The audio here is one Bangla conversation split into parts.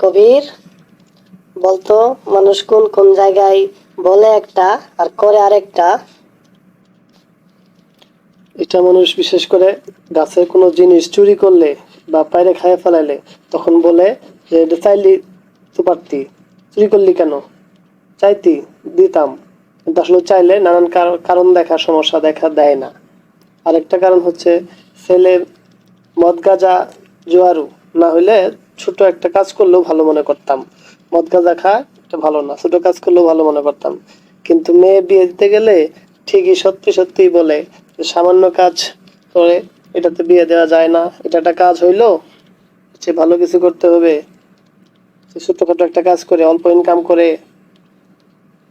কবির, বলতো, মানুষ কোন কোন জায়গায় বলে একটা আর করে আরেকটা। এটা মানুষ বিশেষ করে গাছের কোনো জিনিস চুরি করলে বা বাইরে খাইয়ে ফেলাইলে তখন বলে যে, এটা চাইলি তো পারতি। চুরি করলি কেন? চাইতি, দিতাম। কিন্তু আসলে চাইলে নানান কার- কারণ দেখা, সমস্যা দেখা দেয় না। আরেকটা কারণ হচ্ছে ছেলে মদ গাঁজা, জোয়ারু। না হইলে ছোট একটা কাজ করলেও ভালো মনে করতাম। মদ গাঁজা খায়, এটা ভালো না। ছোট কাজ করলেও ভালো মনে করতাম। কিন্তু মেয়ে বিয়ে দিতে গেলে ঠিকই সত্যি সত্যি বলে সামান্য কাজ করে এটাতে বিয়ে দেওয়া যায় না। এটা একটা কাজ হইল, সে ভালো কিছু করতে হবে। সে ছোটখাটো একটা কাজ করে, অল্প ইনকাম করে,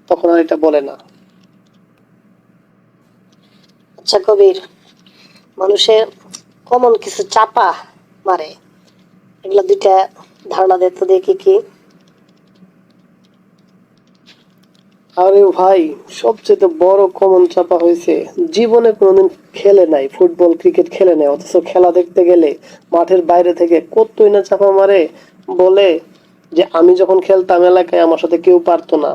তখন আর এটা বলে না। আচ্ছা কবির মানুষের কমন কিছু চাপা মারে। এগুলো দুইটা ধারণা দিত দেখি কি। আরে ভাই, সবচেয়ে বড় কমন চাপা হয়েছে, জীবনে কোনোদিন খেলে নাই, ফুটবল ক্রিকেট খেলে নাই, অথচ খেলা দেখতে গেলে মাঠের বাইরে থেকে কতই না চাপা মারে, বলে যে আমি যখন খেলতাম এলাকায় আমার সাথে কেউ পারতো না।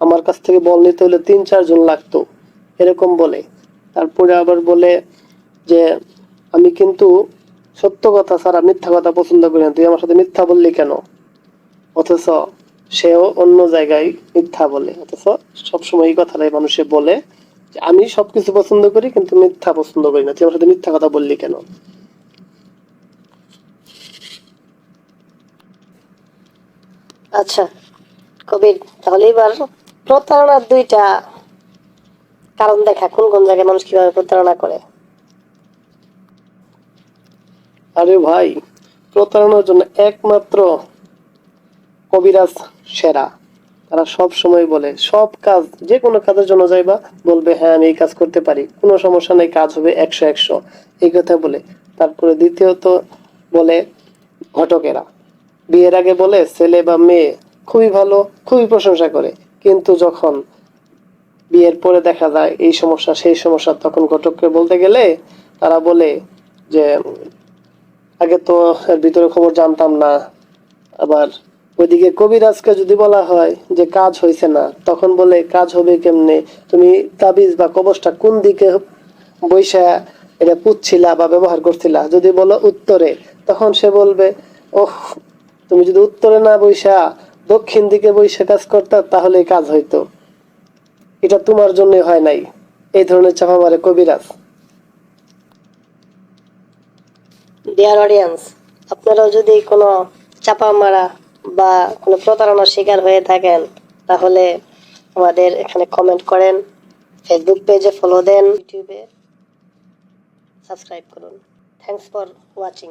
আমার কাছ থেকে বল নিতে হলে তিন চারজন লাগতো, এরকম বলে। তারপরে আবার বলে যে, আমি কিন্তু সত্য কথা ছাড়া মিথ্যা কথা পছন্দ করি না। তুই আমার সাথে মিথ্যা বললি কেন? অথচ সেও অন্য জায়গায় মিথ্যা বলে। অথচ সবসময় এই কথাটাই মানুষে বলে যে, আমি সবকিছু পছন্দ করি কিন্তু মিথ্যা পছন্দ করি না। তুই আমার সাথে মিথ্যা কথা বললি কেন? আচ্ছা কবির, তাহলে এবার প্রতারণার দুইটা কারণ দেখা। কোন কোন জায়গায় মানুষ কীভাবে প্রতারণা করে? আরে ভাই, প্রতারণার জন্য একমাত্র কবিরাজ সেরা। তারা সব সময় বলে, সব কাজ, যে কোনো কাজের জন্য যাইবা, বলবে হ্যাঁ আমি এই কাজ করতে পারি। কোনো সমস্যা নেই, কাজ হবে একশো একশো। এই কথা বলে। তারপরে দ্বিতীয়ত বলে ঘটকেরা। বিয়ের আগে বলে, ছেলে বা মেয়ে খুবই ভালো, খুবই প্রশংসা করে। কিন্তু যখন বিয়ের পরে দেখা যায়, এই সমস্যা, সেই সমস্যা, তখন ঘটককে বলতে গেলে তারা বলে যে আগে তো এর ভিতরে খবর জানতাম না। আবার ওইদিকে কবিরাজকে যদি বলা হয় যে কাজ হয়েছে না, তখন বলে কাজ হবে কেমনে? তুমি তাবিজ বা কবচটা কোন দিকে বৈশা এটা পুচ্ছিলা বা ব্যবহার করছিলা? যদি বলো উত্তরে, তখন সে বলবে, ওহ, তুমি যদি উত্তরে না বৈশা দক্ষিণ দিকে বৈশা কাজ করতা তাহলে কাজ হইতো। এটা তোমার জন্য হয় নাই। এই ধরনের চাপা মারে কবিরাজ। ডিয়ার অডিয়েন্স আপনারাও যদি কোনো চাপা মারা বা কোনো প্রতারণার শিকার হয়ে থাকেন, তাহলে আমাদের এখানে কমেন্ট করেন ফেসবুক পেজে ফলো দেন ইউটিউবে সাবস্ক্রাইব করুন। Thanks for watching